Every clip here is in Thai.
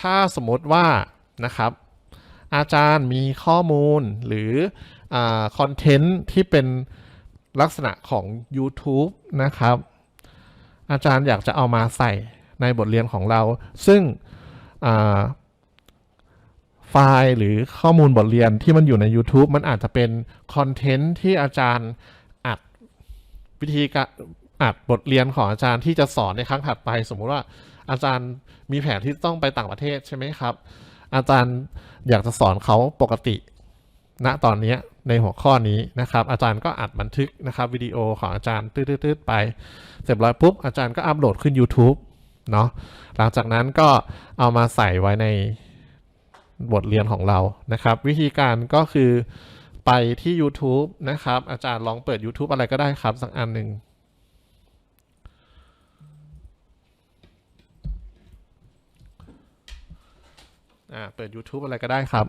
ถ้าสมมติว่านะครับ อาจารย์มีข้อมูลหรือคอนเทนต์ที่เป็นลักษณะของ YouTube นะครับ อาจารย์อยากจะเอามาใส่ในบทเรียนของเรา ซึ่งไฟล์หรือข้อมูลบทเรียนที่มันอยู่ใน YouTube มันอาจจะเป็นคอนเทนต์ที่อาจารย์อัดวิธีการอัดบทเรียนของอาจารย์ที่จะสอนในครั้งถัดไป สมมุติว่า อาจารย์มีแผนที่ต้องไปต่างประเทศใช่ไหมครับ อาจารย์อยากจะสอนเขาปกติณตอนนี้ในหัวข้อนี้นะครับ อาจารย์ก็อัดบันทึกนะครับวิดีโอของอาจารย์ตืดๆๆไป เสร็จร้อยปุ๊บอาจารย์ก็อัปโหลดขึ้น YouTube เนาะหลังจากนั้นก็เอามาใส่ไว้ในบทเรียนของเรานะครับ วิธีการก็คือไปที่ YouTube นะครับ อาจารย์ลองเปิด YouTube อะไรก็ได้ครับ สักอันหนึ่ง อ่าเปิด YouTube อะไรก็ได้ครับ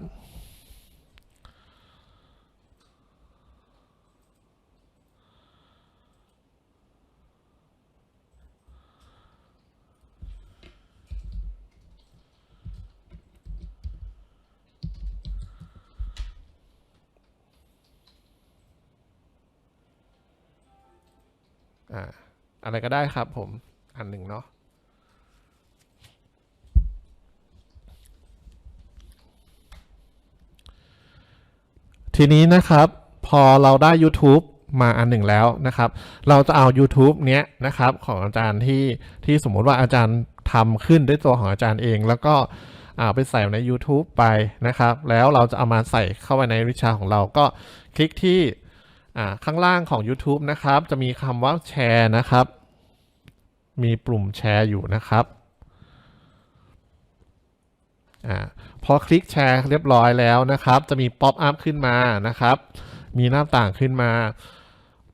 อ่า อะไรก็ได้ครับผมอันหนึ่งเนาะ ทีนี้นะครับพอเราได้ YouTube มาอันหนึ่งแล้วนะครับ เราจะเอา YouTube เนี้ยนะครับของอาจารย์ที่ที่สมมุติว่าอาจารย์ทำขึ้นด้วยตัวของอาจารย์เอง แล้วก็เอาไปใส่ใน YouTube ไปนะครับ แล้วเราจะเอามาใส่เข้าไปในวิชาของเราก็คลิกที่ข้างล่างของ YouTube นะครับ จะมีคำว่าแชร์นะครับ มีปุ่มแชร์อยู่นะครับ พอคลิกแชร์เรียบร้อยแล้วนะครับ จะมีป๊อปอัพขึ้นมานะครับ มีหน้าต่างขึ้นมา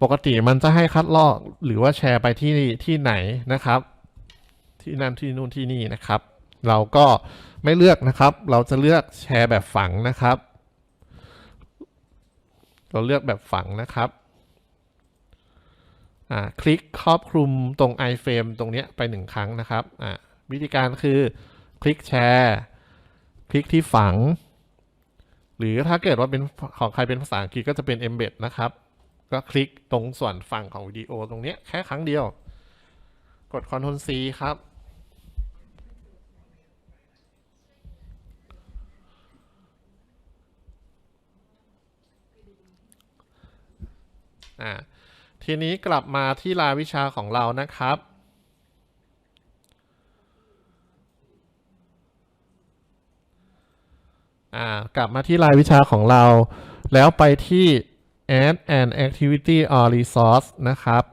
ปกติมันจะให้คัดลอกหรือว่าแชร์ไปที่ที่ไหนนะครับ ที่นั่นที่นู่นที่นี่นะครับ เราก็ไม่เลือกนะครับ เราจะเลือกแชร์แบบฝังนะครับ เราเลือกแบบฝังนะครับอ่าคลิกครอบคลุมตรง iframe ตรงเนี้ยไปหนึ่งครั้งนะครับอ่าวิธีการคือคลิกแชร์ คลิกที่ฝัง หรือถ้าเกิดว่าเป็นของใครเป็นภาษาอังกฤษก็จะเป็น embed นะครับ ก็คลิกตรงส่วนฝั่งของวิดีโอตรงนี้แค่ครั้งเดียว กด Ctrl C ครับ อ่าทีนี้กลับมาที่รายวิชาของเรานะครับ อ่ากลับมาที่รายวิชาของเรา แล้วไปที่ add an activity or resource นะครับ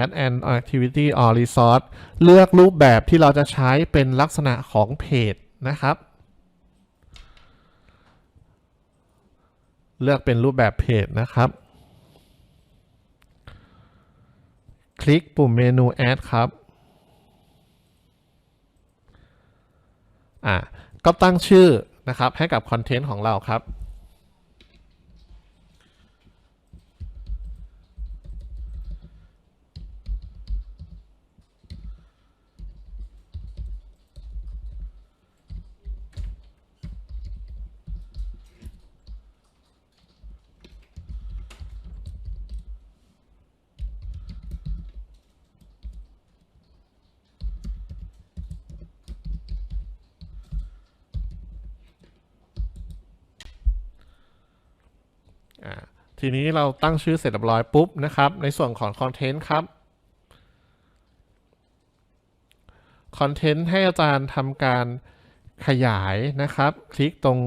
add an activity or resource เลือกรูปแบบที่เราจะใช้เป็นลักษณะของเพจนะครับ เลือกเป็นรูปแบบเพจนะครับ คลิกปุ่มเมนู add ครับอ่าก็ตั้งชื่อนะครับให้กับคอนเทนต์ของเราครับ ทีนี้เราตั้งชื่อเสร็จเรียบร้อยปุ๊บนะครับ ในส่วนของคอนเทนต์ครับคอนเทนต์ให้อาจารย์ทำการขยายนะครับ คลิกตรง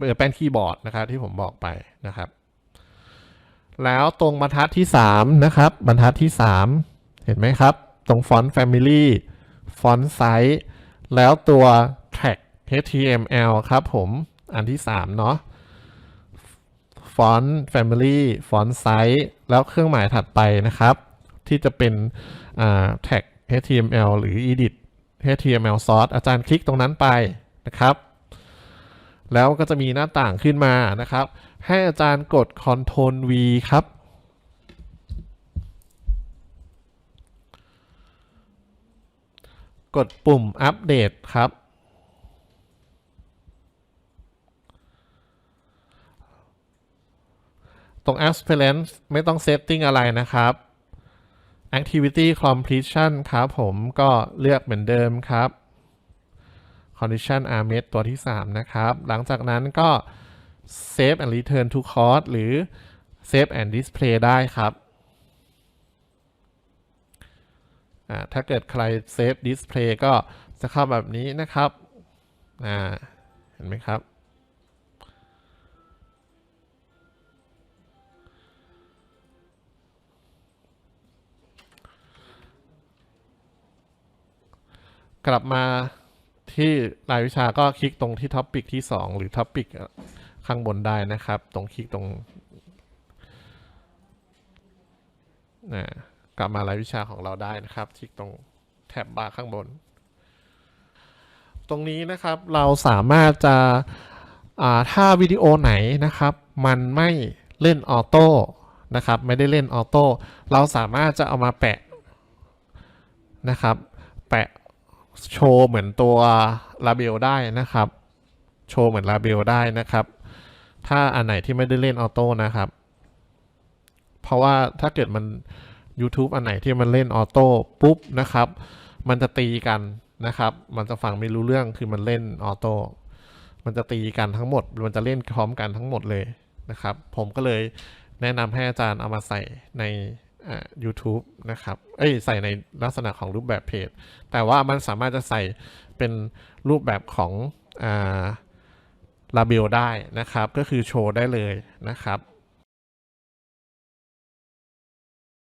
เอ่อแป้นคีย์บอร์ดนะครับที่ผมบอกไปนะครับ แล้วตรงบรรทัดที่ 3 นะครับ บรรทัดที่ 3 เห็นไหมครับ ตรงฟอนต์ Family ฟอนต์ไซส์แล้วตัว tag HTML ครับผมอันที่ 3 เนาะ Font Family Font Size แล้วเครื่องหมายถัดไปนะครับ ที่จะเป็นแท็ก HTML หรือ Edit HTML Source อาจารย์คลิกตรงนั้นไปนะครับ แล้วก็จะมีหน้าต่างขึ้นมานะครับ ให้อาจารย์กด Ctrl V ครับกดปุ่มอัปเดตครับ ตรง Aspirant ไม่ต้องเซตติ้งอะไรนะครับ Activity Completion ครับผมก็เลือกเหมือนเดิมครับ Condition are met ตัวที่ 3 นะครับ หลังจากนั้นก็ Save and Return to Course หรือ Save and Display ได้ครับถ้าเกิดใคร Save Display ก็จะเข้าแบบนี้นะครับเห็นไหมครับ กลับมาที่รายวิชาก็คลิกตรงที่ท็อปิกที่ 2 หรือท็อปิกข้างบนได้นะครับ ตรงคลิกตรงนะกลับมารายวิชาของเราได้นะครับ คลิกตรงแท็บบาร์ข้างบน ตรงนี้นะครับเราสามารถจะถ้าวิดีโอไหนนะครับ มันไม่เล่นออโต้นะครับ ไม่ได้เล่นออโต้เราสามารถจะเอามาแปะนะครับ แปะ โชว์เหมือนตัวลาเบลได้นะครับ โชว์เหมือนลาเบลได้นะครับ ถ้าอันไหนที่ไม่ได้เล่นออโต้นะครับ เพราะว่าถ้าเกิดมัน YouTube อันไหนที่มันเล่นออโต้ปุ๊บนะครับ มันจะตีกันนะครับ มันจะฟังไม่รู้เรื่องคือมันเล่นออโต้มันจะตีกันทั้งหมด มันจะเล่นพร้อมกันทั้งหมดเลยนะครับ ผมก็เลยแนะนำให้อาจารย์เอามาใส่ใน อ่า YouTube นะครับ เอ้ยใส่ในลักษณะของรูปแบบเพจ แต่ว่ามันสามารถจะใส่เป็นรูปแบบของอ่าลาเบลได้นะครับ ก็คือโชว์ได้เลยนะครับ